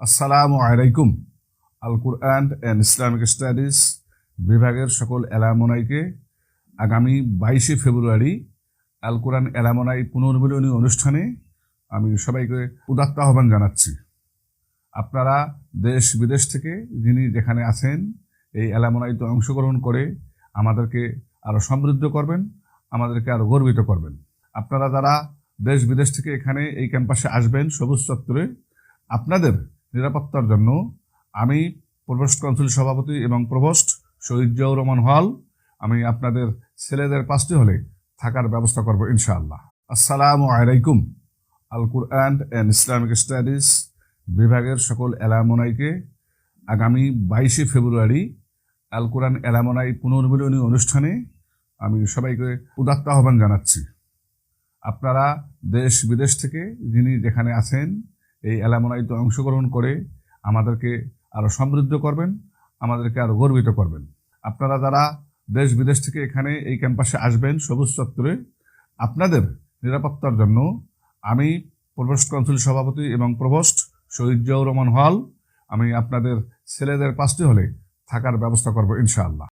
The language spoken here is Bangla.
আসসালামু আলাইকুম। Al Quran and Islamic studies বিভাগের সকল এলামনাইকে আগামী বাইশে ফেব্রুয়ারি আল কোরআন এলামনাই পুনর্মিলনী অনুষ্ঠানে আমি সবাইকে উদাত্ত আহ্বান জানাচ্ছি। আপনারা দেশ বিদেশ থেকে যিনি যেখানে আছেন, এই এলামনাইতে অংশগ্রহণ করে আমাদেরকে আরও সমৃদ্ধ করবেন, আমাদেরকে আরও গর্বিত করবেন। আপনারা যারা দেশ বিদেশ থেকে এখানে এই ক্যাম্পাসে আসবেন সবুজ চত্বরে, আপনাদের নিরাপত্তার জন্য আমি প্রভোস্ট কাউন্সিল সভাপতি এবং প্রভোস্ট শহীদ জিয়াউর রহমান হল, আমি আপনাদের ছেলেদের পাঁচটি হলে থাকার ব্যবস্থা করব ইনশাআল্লাহ। আসসালামু আলাইকুম। Al Quran and Islamic studies বিভাগের সকল এলামনাইকে আগামী বাইশে ফেব্রুয়ারি আল কোরআন এলামনাই পুনর্মিলনী অনুষ্ঠানে আমি সবাইকে উদাত্ত আহ্বান জানাচ্ছি। আপনারা দেশ বিদেশ থেকে যিনি যেখানে আছেন এই এলামনাইতে অংশগ্রহণ করে আমাদেরকে আরও সমৃদ্ধ করবেন, আমাদেরকে আরও গর্বিত করবেন। আপনারা যারা দেশ বিদেশ থেকে এখানে এই ক্যাম্পাসে আসবেন সবুজ চত্বরে, আপনাদের নিরাপত্তার জন্য আমি প্রভোস্ট কাউন্সিল সভাপতি এবং প্রভোস্ট শহীদ জিয়াউর রহমান হল, আমি আপনাদের ছেলেদের পাঁচটি হলে থাকার ব্যবস্থা করব ইনশাআল্লাহ।